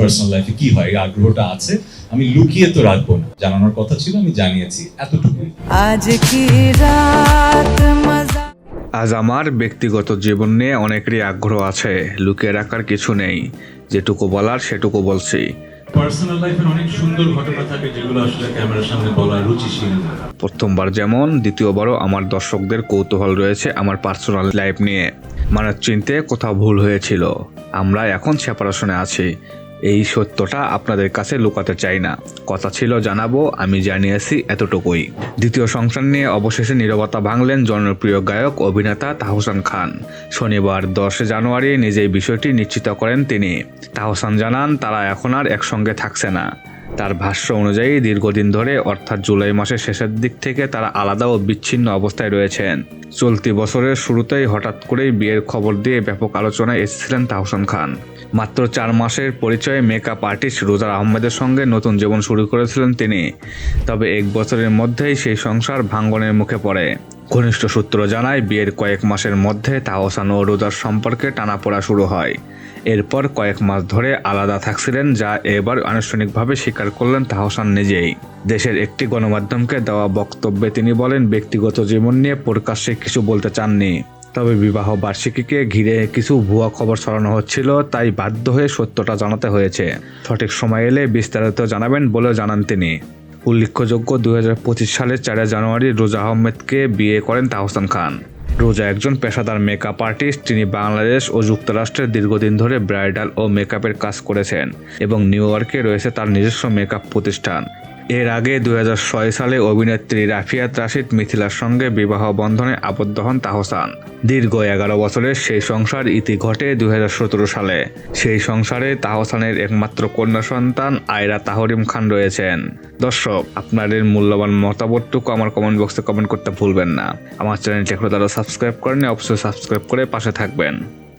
Personal লাইফে কি হয় এই আগ্রহটা আছে আমি লুকিয়ে তো রাখব না। জানানোর কথা ছিল আমি জানিয়েছি এতটুকু আজ কি রাত আজ আমার ব্যক্তিগত জীবন নিয়ে অনেকেরই আগ্রহ আছে লুকিয়ে রাখার কিছু নেই। যেটুকু বলার সেটুকু বলছি। পার্সোনাল লাইফের অনেক সুন্দর ঘটনা থাকে যেগুলো আসলে ক্যামেরার সামনে বলা রুচিশীল প্রথমবার যেমন দ্বিতীয়বারও আমার দর্শকদের কৌতূহল রয়েছে আমার পার্সোনাল লাইফ নিয়ে। মানে চিনতে কোথাও ভুল হয়েছিল। আমরা এখন সেপারেশনে আছি। এই সত্যটা আপনাদের কাছে লুকাতে চাই না। কথা ছিল জানাব, আমি জানিয়েছি এতটুকুই। দ্বিতীয় সংসার নিয়ে অবশেষে নিরবতা ভাঙলেন জনপ্রিয় গায়ক, অভিনেতা তাহসান খান। শনিবার দশ জানুয়ারি নিজেই বিষয়টি নিশ্চিত করেন তিনি। তাহসান জানান, তারা এখন আর একসঙ্গে থাকছে না। তার ভাষ্য অনুযায়ী দীর্ঘদিন ধরে, অর্থাৎ জুলাই মাসের শেষের দিক থেকে তারা আলাদা ও বিচ্ছিন্ন অবস্থায় রয়েছেন। চলতি বছরের শুরুতেই হঠাৎ করেই বিয়ের খবর দিয়ে ব্যাপক আলোচনায় এসেছিলেন তাহসান খান। মাত্র চার মাসের পরিচয়ে মেকআপ আর্টিস্ট রোজার আহমেদের সঙ্গে নতুন জীবন শুরু করেছিলেন তিনি। তবে এক বছরের মধ্যেই সেই সংসার ভাঙ্গনের মুখে পড়ে। ঘনিষ্ঠ সূত্র জানায়, বিয়ের কয়েক মাসের মধ্যে তাহসান ও রোজার সম্পর্কে টানাপোড়া শুরু হয়। এরপর কয়েক মাস ধরে আলাদা থাকছিলেন, যা এবার আনুষ্ঠানিকভাবে স্বীকার করলেন তাহসান নিজেই। দেশের একটি গণমাধ্যমকে দেওয়া বক্তব্যে তিনি বলেন, ব্যক্তিগত জীবন নিয়ে প্রকাশ্যে কিছু বলতে চাননি। তবে বিবাহ বার্ষিকীকে ঘিরে কিছু ভুয়া খবর ছড়ানো হচ্ছিল, তাই বাধ্য হয়ে সত্যটা জানাতে হয়েছে। সঠিক সময় এলে বিস্তারিত জানাবেন বলে জানান তিনি। উল্লেখযোগ্য দুই সালের চার জানুয়ারি রোজা আহমেদকে বিয়ে করেন তাহসান খান। রোজা একজন পেশাদার মেকআপ আর্টিস্ট তিনি বাংলাদেশ ও যুক্তরাষ্ট্রের দীর্ঘদিন ধরে ব্রাইডাল ও মেকআপের কাজ করেছেন এবং নিউ ইয়র্কে রয়েছে তার নিজস্ব মেকআপ প্রতিষ্ঠান। এর আগে দু হাজার ছয় সালে অভিনেত্রী রাফিয়াত রাশিদ মিথিলার সঙ্গে বিবাহ বন্ধনে আবদ্ধ হন তাহসান। দীর্ঘ এগারো বছরের সেই সংসার ইতি ঘটে দু হাজার সতেরো সালে। সেই সংসারে তাহসানের একমাত্র কন্যা সন্তান আয়রা তাহরিম খান রয়েছেন। দর্শক, আপনাদের মূল্যবান মতামতটুকু আমার কমেন্ট বক্সে কমেন্ট করতে ভুলবেন না। আমার চ্যানেলটি এখনও তারা সাবস্ক্রাইব করেনি অবশ্যই সাবস্ক্রাইব করে পাশে থাকবেন।